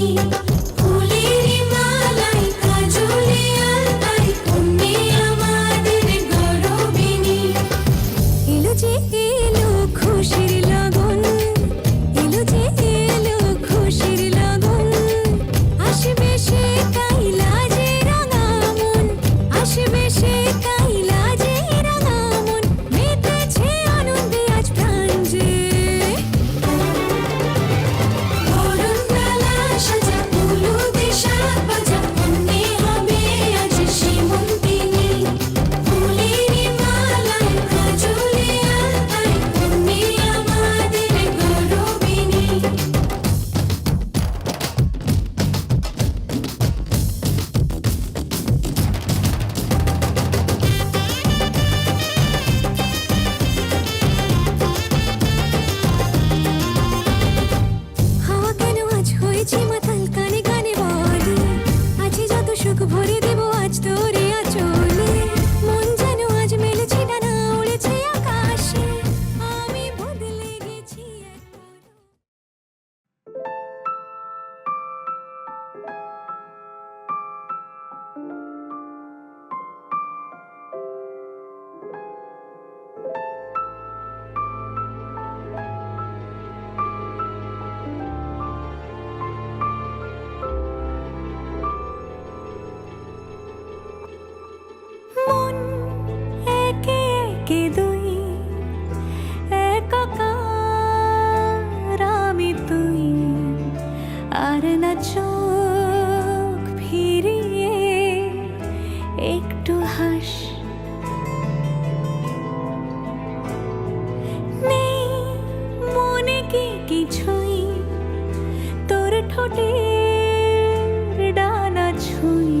You. вгорі ти плач, то না চোখ ফিরিয়ে একটু হাস। নেই মনে কি কিছুই? তোর ঠোঁটের ডানা ছুঁই।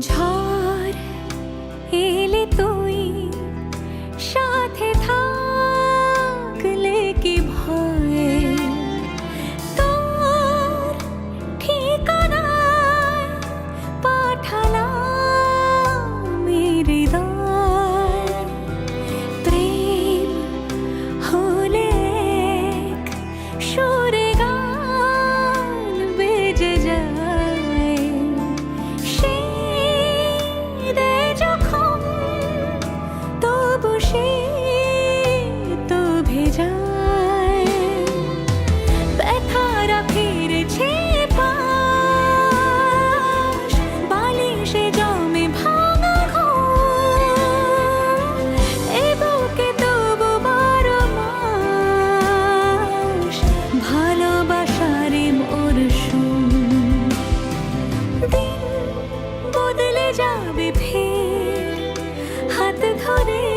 长 যাবে ফের। হাত ধরে